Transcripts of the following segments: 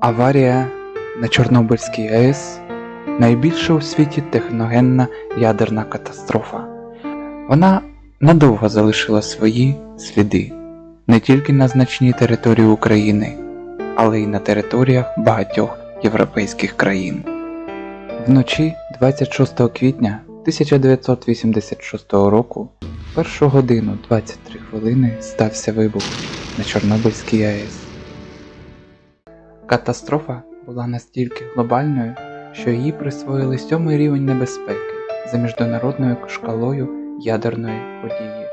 Аварія на Чорнобильській АЕС найбільша у світі техногенна ядерна катастрофа. Вона надовго залишила свої сліди не тільки на значній території України, але й на територіях багатьох європейських країн. Вночі 26 квітня 1986 року, першу годину 23 хвилини стався вибух на Чорнобильській АЕС. Катастрофа була настільки глобальною, що її присвоїли сьомий рівень небезпеки за міжнародною шкалою ядерної події.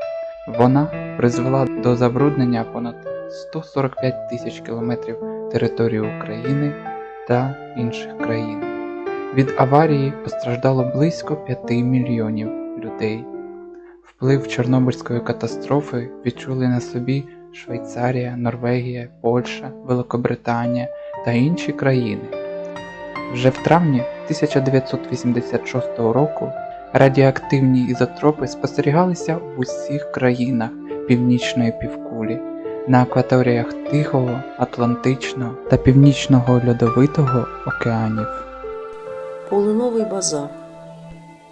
Вона призвела до забруднення понад 145 тисяч кілометрів території України та інших країн. Від аварії постраждало близько 5 мільйонів людей. Вплив Чорнобильської катастрофи відчули на собі Швейцарія, Норвегія, Польща, Великобританія та інші країни. Вже в травні 1986 року радіоактивні ізотропи спостерігалися в усіх країнах Північної півкулі, на акваторіях Тихого, Атлантичного та Північного Льодовитого океанів. Полиновий базар.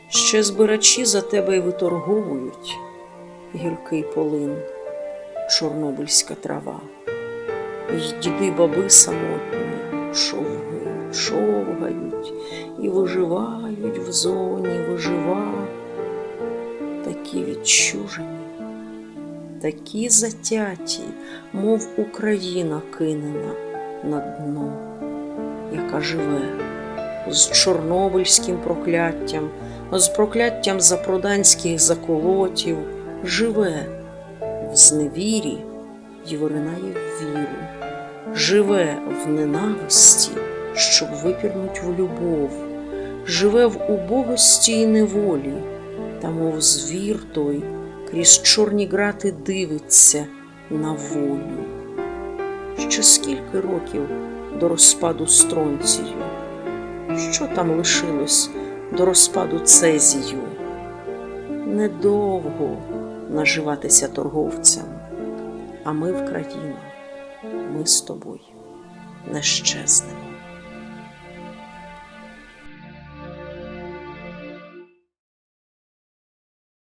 Ще збирачі за тебе й виторговують гіркий полин, чорнобильська трава. Й діди баби самотні шовгають, шовгають і виживають в зоні, вижива. Такі відчужені, такі затяті, мов Україна кинена на дно, яка живе з чорнобильським прокляттям, з прокляттям запроданських заколотів, живе в зневірі й виринає в віру, живе в ненависті, щоб випірнуть в любов, живе в убогості й неволі, та мов звір той крізь чорні грати дивиться на волю. Ще скільки років до розпаду стронцію? Що там лишилось до розпаду Цезію? Недовго наживатися торговцям, а ми в країну, ми з тобою не щезнемо.